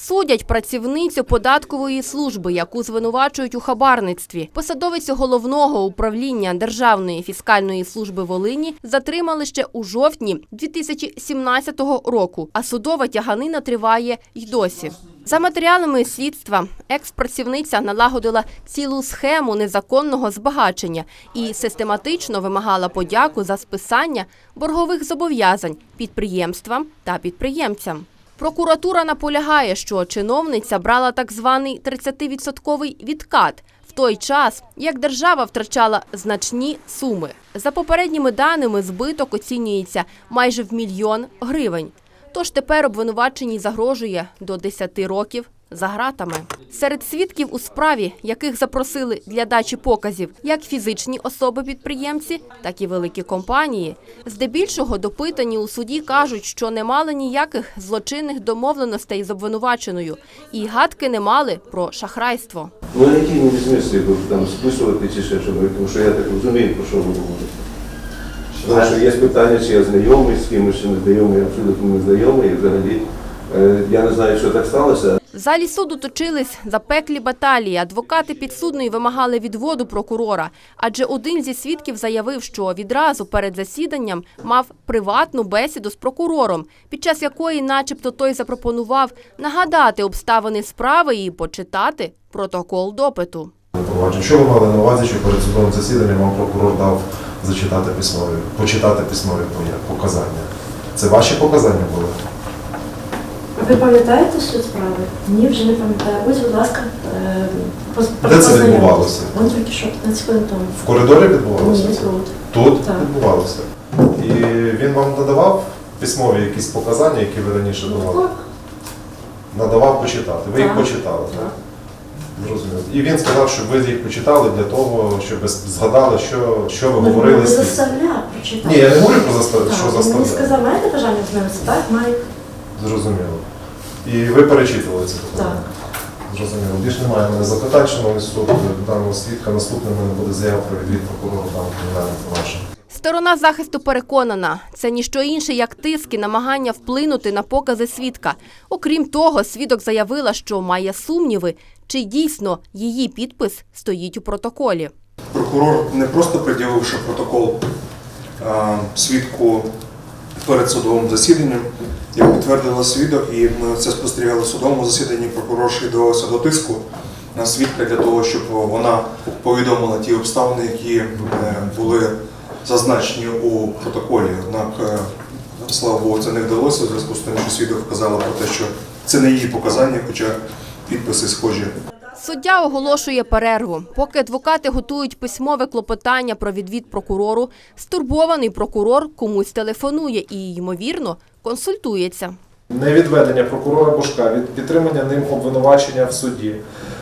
Судять працівницю податкової служби, яку звинувачують у хабарництві. Посадовицю головного управління Державної фіскальної служби Волині затримали ще у жовтні 2017 року, а судова тяганина триває й досі. За матеріалами слідства, екс-працівниця налагодила цілу схему незаконного збагачення і систематично вимагала подяку за списання боргових зобов'язань підприємствам та підприємцям. Прокуратура наполягає, що чиновниця брала так званий 30-відсотковий відкат той час, як держава втрачала значні суми. За попередніми даними, збиток оцінюється майже в мільйон гривень. Тож тепер обвинуваченій загрожує до 10 років за гратами. Серед свідків у справі, яких запросили для дачі показів як фізичні особи-підприємці, так і великі компанії, здебільшого допитані у суді кажуть, що не мали ніяких злочинних домовленостей з обвинуваченою і гадки не мали про шахрайство. Ну, мені смислі ви там списувати чи ще що тому що я так розумію, про що ви говорите. Тому що є питання, чи я знайомий з кимось, чи не знайомий, абсолютно не знайомий. І взагалі я не знаю, що так сталося. В залі суду точились запеклі баталії. Адвокати підсудної вимагали відводу прокурора, адже один зі свідків заявив, що відразу перед засіданням мав приватну бесіду з прокурором, під час якої, начебто, той запропонував нагадати обставини справи і почитати протокол допиту. Що ви мали на увазі, що перед судовим засіданням вам прокурор дав зачитати письмові, почитати письмові показання? Це ваші показання були? Ви пам'ятаєте суть справи? Ні, вже не пам'ятаю. Ось, будь ласка, е, Де це познайомтесь. відбувалося? Вон тільки що 15 хвилин тому. В коридорі відбувалося? Ні, це? тут. Тут Так. відбувалося. І він вам надавав письмові якісь показання, які ви раніше давали? Так. Надавав почитати. Ви їх Так. почитали, так? Так. Зрозуміло. І він сказав, щоб ви їх почитали для того, щоб згадали, що, що ви Ну, говорили не з заставляв прочитати. Ні, я не говорю про заставляти, що Він сказав, маєте бажання знайомитися? Так, маю. Зрозуміло. І ви перечитували це Так. Зрозуміло. Більше немає мене запитань, шановний суд, даного свідка. Наступним мене буде заява про відвід прокурору даного кримінального провадження. Сторона захисту переконана, це ніщо інше, як тиск і намагання вплинути на покази свідка. Окрім того, свідок заявила, що має сумніви, чи дійсно її підпис стоїть у протоколі. Прокурор не просто пред'явивши протокол а, свідку перед судовим засіданням, як підтвердила свідок, і ми це спостерігали в судовому засіданні, прокурор швидувався до тиску на свідка для того, щоб вона повідомила ті обставини, які е, були зазначені у протоколі. Однак, е, слава Богу, це не вдалося в зв'язку з тим, що свідок вказала про те, що це не її показання, хоча підписи схожі. Суддя оголошує перерву. Поки адвокати готують письмове клопотання про відвід прокурору, стурбований прокурор комусь телефонує і, ймовірно, консультується. Невідведення прокурора Бушка підтримання ним обвинувачення в суді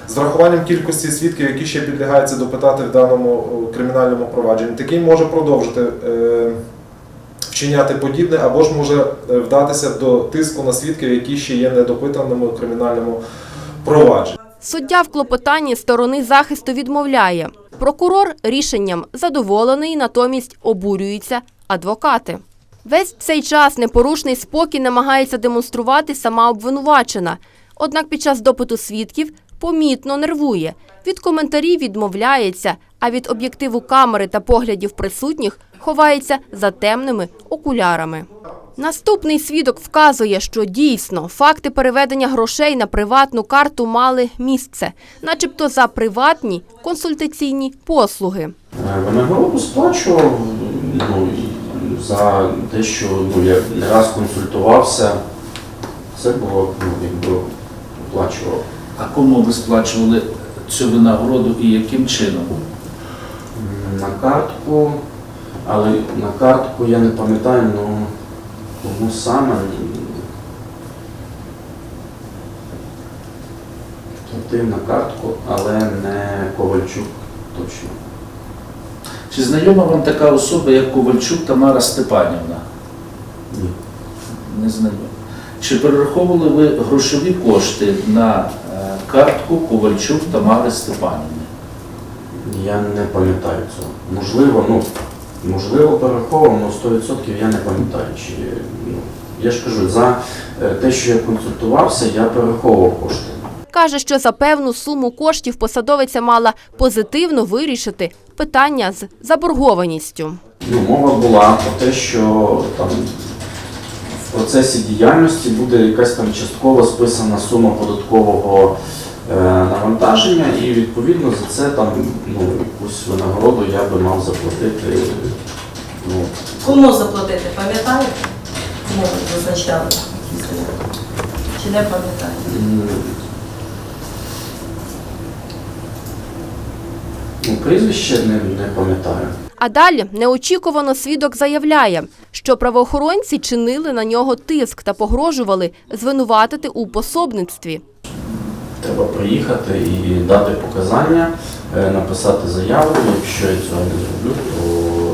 з врахуванням кількості свідків, які ще підлягаються допитати в даному кримінальному провадженні, такий може продовжити е, вчиняти подібне або ж може е, вдатися до тиску на свідків, які ще є недопитаними у кримінальному провадженні. Суддя в клопотанні сторони захисту відмовляє. Прокурор рішенням задоволений, натомість обурюються адвокати. Весь цей час непорушний спокій намагається демонструвати сама обвинувачена. Однак під час допиту свідків помітно нервує. Від коментарів відмовляється, а від об'єктиву камери та поглядів присутніх ховається за темними окулярами. Наступний свідок вказує, що дійсно факти переведення грошей на приватну карту мали місце, начебто за приватні консультаційні послуги. Винагороду сплачував ну, за те, що ну, я не раз консультувався. Це було ну, якби оплачував. А кому ви сплачували цю винагороду і яким чином? На картку, але на картку я не пам'ятаю, ну кому саме. Платив на картку, але не Ковальчук точно. Чи знайома вам така особа, як Ковальчук Тамара Степанівна? Ні. Не знайома. Чи перераховували ви грошові кошти на е, картку Ковальчук Тамари Степанівни? Я не пам'ятаю цього. Можливо, ну, можливо, перераховано, 100% я не пам'ятаю, чи ну, Я ж кажу, за е, те, що я консультувався, я перераховував кошти. Каже, що за певну суму коштів посадовиця мала позитивно вирішити питання з заборгованістю. Ну, мова була про те, що там в процесі діяльності буде якась там частково списана сума податкового навантаження, і відповідно за це там ну, якусь винагороду я би мав заплатити. Ну, Кому заплатити, пам'ятаєте? Кому ви зазначали? Чи не пам'ятаєте? ну, прізвище не, не пам'ятаю. А далі неочікувано свідок заявляє, що правоохоронці чинили на нього тиск та погрожували звинуватити у пособництві. Треба приїхати і дати показання, е, написати заяву. Якщо я цього не зроблю, то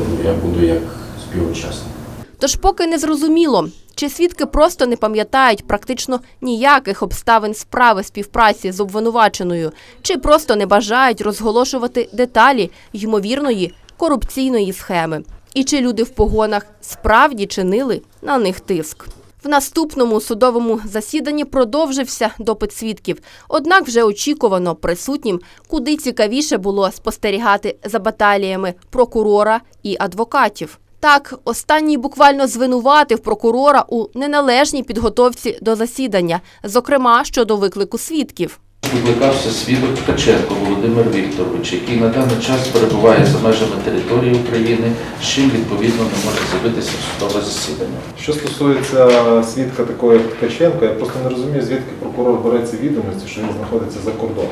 ну, я буду як співучасник. Тож поки не зрозуміло, чи свідки просто не пам'ятають практично ніяких обставин справи співпраці з обвинуваченою, чи просто не бажають розголошувати деталі ймовірної корупційної схеми, і чи люди в погонах справді чинили на них тиск. В наступному судовому засіданні продовжився допит свідків. Однак вже очікувано присутнім, куди цікавіше було спостерігати за баталіями прокурора і адвокатів. Так, останній буквально звинуватив прокурора у неналежній підготовці до засідання, зокрема щодо виклику свідків. Викликався свідок Ткаченко Володимир Вікторович, який на даний час перебуває за межами території України, з чим відповідно не може з'явитися судове засідання. Що стосується свідка такого як Ткаченка, я просто не розумію, звідки прокурор бере ці відомості, що він знаходиться за кордоном.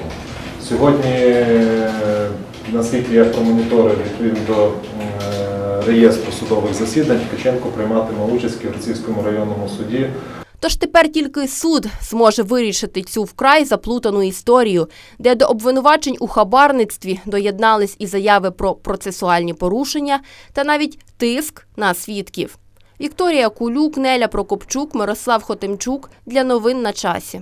Сьогодні, е, наскільки я промоніторив відповідно до е, реєстру судових засідань, Ткаченко прийматиме участь в Ківерцівському районному суді Тож тепер тільки суд зможе вирішити цю вкрай заплутану історію, де до обвинувачень у хабарництві доєднались і заяви про процесуальні порушення та навіть тиск на свідків. Вікторія Кулюк, Неля Прокопчук, Мирослав Хотимчук для новин на часі.